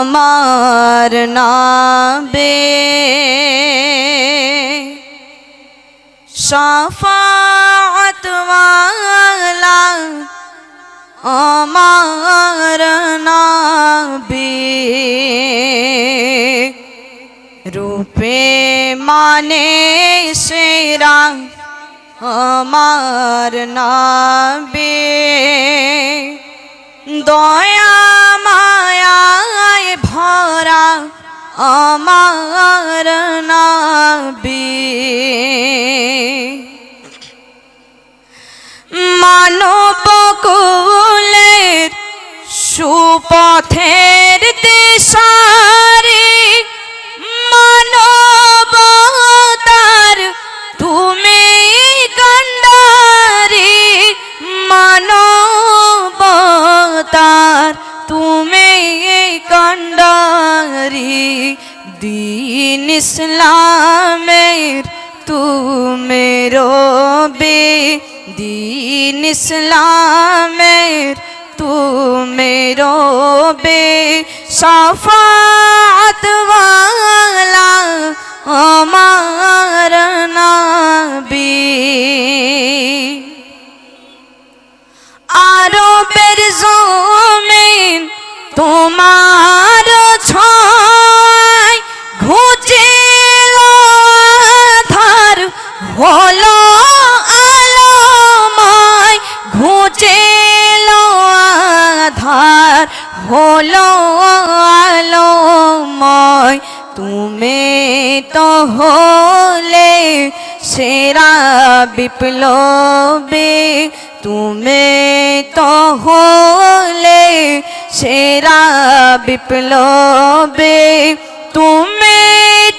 আমার নাবে সাফাতওয়ালা আমার নাবে রূপে মানে সেরা আমার নাবে দয়া আমার নাবে। মানব কুলের সুপথের দিশারি মানবতার তুমি গন্ডারি মানবতার তুমি গন্ডারি। দিন ইসলামের তুমি রবে দিন ইসলামের তুমি রবে সাফাত ওয়ালা আমার নবী হলো আলোময়, তুমি তো হলে সেরা বিপ্লবী। তুমি তো হলে সেরা বিপ্লবী। তুমি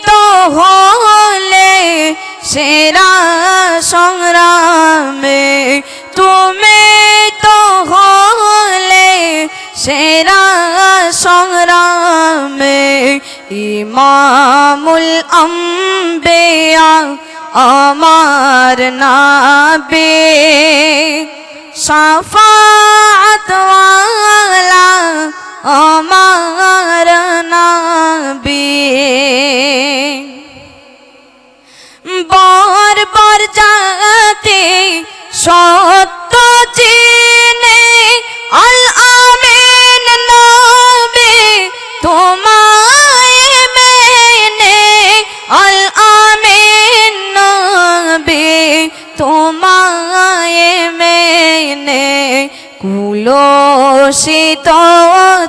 তো হলে সেরা সংগ্রামে ইমামুল আম্বেয়া আমার নাবে। সাফাত ওয়ালা আমার নাবে। বর বর যাতে সত্য কুলসিত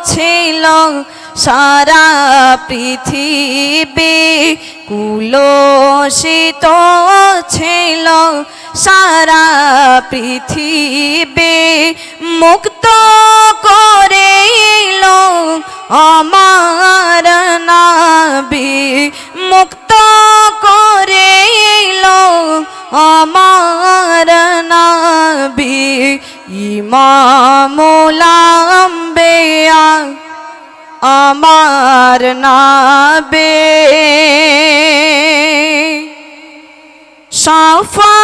ছিল সারা পৃথিবী। কুলসিত ছিল সারা পৃথিবী। মুক্ত ইমামুলাম্বেয়া আমার নাবে। সাফা